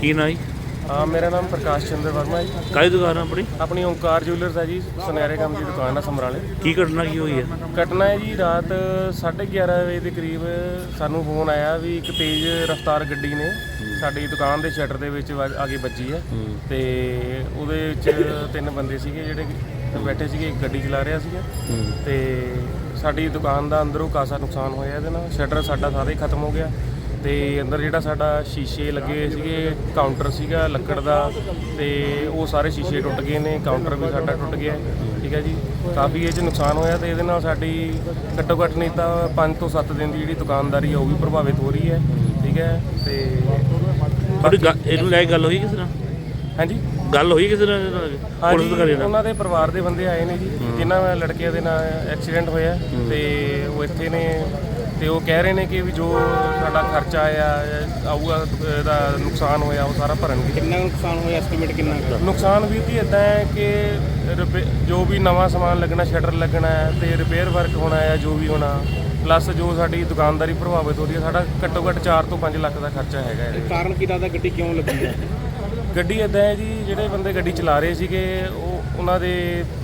ਕੀ ਨਾ ਜੀ? ਹਾਂ ਮੇਰਾ ਨਾਮ ਪ੍ਰਕਾਸ਼ ਚੰਦਰ ਵਰਮਾ ਜੀ। ਕਾਹਦੀ ਦੁਕਾਨ ਆ ਆਪਣੀ? ਆਪਣੀ ਓਂਕਾਰ ਜੁਐਲਰਸ ਹੈ ਜੀ ਸੁਨਹਿਰੇ ਕੰਮ ਦੀ ਦੁਕਾਨ ਆ ਸਮਰਾਲੇ। ਕੀ ਘਟਨਾ ਕੀ ਹੋਈ ਹੈ ਘਟਨਾ ਹੈ ਜੀ ਰਾਤ 11:30 ਵਜੇ ਦੇ ਕਰੀਬ ਸਾਨੂੰ ਫੋਨ ਆਇਆ ਵੀ ਇੱਕ ਤੇਜ਼ ਰਫ਼ਤਾਰ ਗੱਡੀ ਨੇ ਸਾਡੀ ਦੁਕਾਨ ਦੇ ਸ਼ਟਰ ਦੇ ਵਿੱਚ ਵੱਜ- ਆ ਕੇ ਵੱਜੀ ਹੈ। ਤੇ ਉਹਦੇ ਵਿੱਚ ਤਿੰਨ ਬੰਦੇ ਸੀਗੇ ਜਿਹੜੇ ਬੈਠੇ ਸੀਗੇ ਇੱਕ ਗੱਡੀ ਚਲਾ ਰਿਹਾ ਸੀਗਾ। ਤੇ ਸਾਡੀ ਦੁਕਾਨ ਦਾ ਅੰਦਰੋਂ ਕਾਸਾ ਨੁਕਸਾਨ ਹੋਇਆ ਇਹਦੇ ਨਾਲ ਸ਼ਟਰ ਸਾਡਾ ਸਾਰਾ ਹੀ ਖਤਮ ਹੋ ਗਿਆ। ਤੇ ਅੰਦਰ ਜਿਹੜਾ ਸਾਡਾ ਸ਼ੀਸ਼ੇ ਲੱਗੇ ਸੀਗੇ ਕਾਊਂਟਰ ਸੀਗਾ ਲੱਕੜ ਦਾ ਤੇ ਉਹ ਸਾਰੇ ਸ਼ੀਸ਼ੇ ਟੁੱਟ ਗਏ ਨੇ ਕਾਊਂਟਰ ਵੀ ਸਾਡਾ ਟੁੱਟ ਗਿਆ। ਠੀਕ ਹੈ ਜੀ। ਕਾਫੀ ਇਹ ਚ ਨੁਕਸਾਨ ਹੋਇਆ ਤੇ ਇਹਦੇ ਨਾਲ ਸਾਡੀ ਘੱਟੋ ਘੱਟ ਨਹੀਂ ਤਾਂ 5 ਤੋਂ 7 ਦਿਨ ਦੀ ਜਿਹੜੀ ਦੁਕਾਨਦਾਰੀ ਹੈ ਉਹ ਵੀ ਪ੍ਰਭਾਵਿਤ ਹੋ ਰਹੀ ਹੈ ਠੀਕ ਹੈ ਤੇ ਗੱਲ- ਇਹਨੂੰ ਲੈ ਕੇ ਗੱਲ ਹੋਈ ਕਿਸੇ ਨਾਲ? ਹਾਂਜੀ। ਗੱਲ ਹੋਈ ਕਿਸੇ ਨਾਲ? ਪੁਲਿਸ ਅਧਿਕਾਰੀ ਹਾਂਜੀ ਨਾਲ? ਉਹਨਾਂ ਦੇ ਪਰਿਵਾਰ ਦੇ ਬੰਦੇ ਆਏ ਨੇ ਜੀ ਜਿਨ੍ਹਾਂ ਲੜਕੀਆਂ ਦੇ ਨਾਲ ਐਕਸੀਡੈਂਟ ਹੋਇਆ ਤੇ ਇੱਥੇ ਨੇ ਤੇ ਉਹ ਕਹਿ ਰਹੇ ਨੇ ਕਿ ਵੀ ਜੋ ਸਾਡਾ ਖਰਚਾ ਆਇਆ ਆਊਗਾ ਇਹਦਾ ਨੁਕਸਾਨ ਹੋਇਆ ਉਹ ਸਾਰਾ ਭਰਨਗੇ। ਕਿੰਨਾ ਨੁਕਸਾਨ ਹੋਇਆ? ਐਸਟੀਮੇਟ ਕਿੰਨਾ ਕੁ? ਨੁਕਸਾਨ ਵੀ ਜੀ ਇਦਾਂ ਹੈ ਕਿ ਜੋ ਵੀ ਨਵਾਂ ਸਮਾਨ ਲੱਗਣਾ ਸ਼ਟਰ ਲੱਗਣਾ ਤੇ ਰਿਪੇਅਰ ਵਰਕ ਹੋਣਾ ਹੈ ਜੋ ਵੀ ਹੋਣਾ ਪਲੱਸ ਜੋ ਸਾਡੀ ਦੁਕਾਨਦਾਰੀ ਪ੍ਰਭਾਵਿਤ ਹੋ ਰਹੀ ਹੈ ਸਾਡਾ ਘੱਟੋ ਘੱਟ 4 ਤੋਂ 5 ਲੱਖ ਦਾ ਖਰਚਾ ਹੈਗਾ ਇਹਦੇ ਕਾਰਨ ਕੀ? ਲੱਗਦਾ ਗੱਡੀ ਕਿਉਂ ਲੱਗੀ? ਹੈ ਗੱਡੀ ਇਦਾਂ ਹੈ ਜੀ ਜਿਹੜੇ ਬੰਦੇ ਗੱਡੀ ਚਲਾ ਰਹੇ ਸੀਗੇ ਉਹ ਉਹਨਾਂ ਦੇ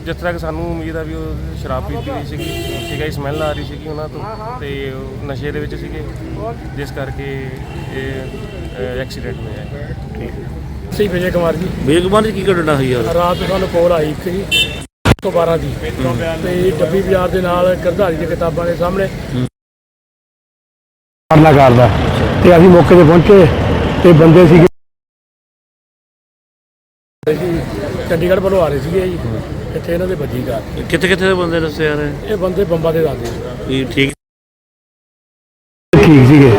ਜਿਸ ਤਰ੍ਹਾਂ ਕਿ ਸਾਨੂੰ ਉਮੀਦ ਆ ਵੀ ਉਹ ਸ਼ਰਾਬ ਪੀਤੀ ਹੋਈ ਸੀਗੀ ਠੀਕ ਹੈ ਸਮੈਲ ਆ ਰਹੀ ਸੀਗੀ ਉਹਨਾਂ ਤੋਂ ਤੇ ਉਹ ਨਸ਼ੇ ਦੇ ਵਿੱਚ ਸੀਗੇ। ਜਿਸ ਕਰਕੇ ਇਹ ਐਕਸੀਡੈਂਟ ਹੋਇਆ ਹੈ। ਠੀਕ ਹੈ। ਸੀ ਵਿਜੇ ਕੁਮਾਰ ਜੀ। ਬੇਗਮਾਨ ਜੀ ਕੀ ਘਟਨਾ ਹੋਈ ਯਾਰ? ਰਾਤ ਨੂੰ ਸਾਨੂੰ ਕੋਲ ਆਈ ਇੱਕ ਜੀ 112 ਦੀ। ਤੇ ਡੱਬੀ ਬਾਜ਼ਾਰ ਦੇ ਨਾਲ ਗਰਧਾਰੀ ਦੀਆਂ ਕਿਤਾਬਾਂ ਦੇ ਸਾਹਮਣੇ। ਕਰਨਾ ਕਰਦਾ। ਤੇ ਅਸੀਂ ਮੌਕੇ ਤੇ ਪਹੁੰਚੇ ਤੇ ਬੰਦੇ ਸੀਗੇ ਚੰਡੀਗੜ੍ਹ ਵੱਲੋਂ ਆ ਰਹੇ ਸੀਗੇ ਜੀ। ਇੱਥੇ ਇਹਨਾਂ ਦੇ ਵੱਜੀ ਕਾਰ ਕਿੱਥੇ ਕਿੱਥੇ ਦੇ ਬੰਦੇ ਦੱਸੇ ਯਾਰ ਇਹ? ਇਹ ਬੰਦੇ ਬੰਬਾਂ ਦੇ ਦਾਦੇ ਵੀ ਠੀਕ। ਠੀਕ ਸੀਗੇ।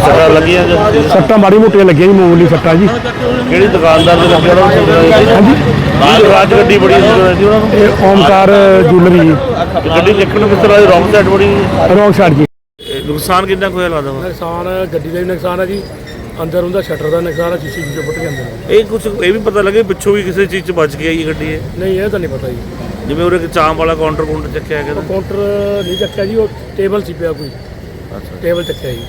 ਸੱਟਾਂ ਲੱਗੀਆਂ ਜਾਂ ਸੱਟਾਂ ਮਾੜੀ ਮੋਟੀਆਂ ਲੱਗੀਆਂ ਜੀ ਮਾਮੂਲੀ ਸੱਟਾਂ ਜੀ। ਕਿਹੜੀ ਦੁਕਾਨਦਾਰ ਦੇ ਲੱਗਿਆ ਹਾਂਜੀ। ਕੀ ਰਾਜ ਗੱਡੀ ਬੜੀ ਸੀ ਉਹਨਾਂ ਨੂੰ ਇਹ ਓਮਕਾਰ ਜੁਐਲਰੀ ਜੀ। ਤੇ ਗੱਡੀ ਦੇਖਣ ਨੂੰ ਕਿਸ ਤਰ੍ਹਾਂ ਦੀ ਰੌਂਗ ਸਾਈਡ ਬੜੀ ਰੌਂਗ ਸਾਈਡ ਜੀ। ਇਹ ਨੁਕਸਾਨ ਕਿੰਨਾ ਹੋਇਆ ਲੱਗਦਾ ਵਾ? ਨੁਕਸਾਨ ਗੱਡੀ ਦਾ ਵੀ ਨੁਕਸਾਨ ਹੈ ਜੀ। ਅੰਦਰ ਉਹਦਾ ਸ਼ਟਰ ਦਾ ਹੈ ਸ਼ੀਸ਼ੇ ਸ਼ੀਸ਼ੇ ਫੁੱਟ ਜਾਂਦੇ ਨੇ ਇਹ ਕੁਝ ਇਹ ਵੀ ਪਤਾ ਲੱਗੇ ਪਿੱਛੋਂ ਵੀ ਕਿਸੇ ਚੀਜ਼ 'ਚ ਬਚ ਗਈ ਇਹ ਗੱਡੀ ਇਹ? ਨਹੀਂ ਇਹ ਤਾਂ ਨਹੀਂ ਪਤਾ ਜੀ। ਜਿਵੇਂ ਉਹਦੇ ਚਾਂਪ ਵਾਲਾ ਕਾਊਂਟਰ ਕਾਊਂਟਰ ਚੱਕਿਆ ਗਿਆ ਉਹ ਕਾਊਂਟਰ ਨਹੀਂ ਚੱਕਿਆ ਜੀ ਉਹ ਟੇਬਲ ਸੀ ਪਿਆ ਕੋਈ। ਅੱਛਾ। ਟੇਬਲ ਚੱਕਿਆ ਜੀ।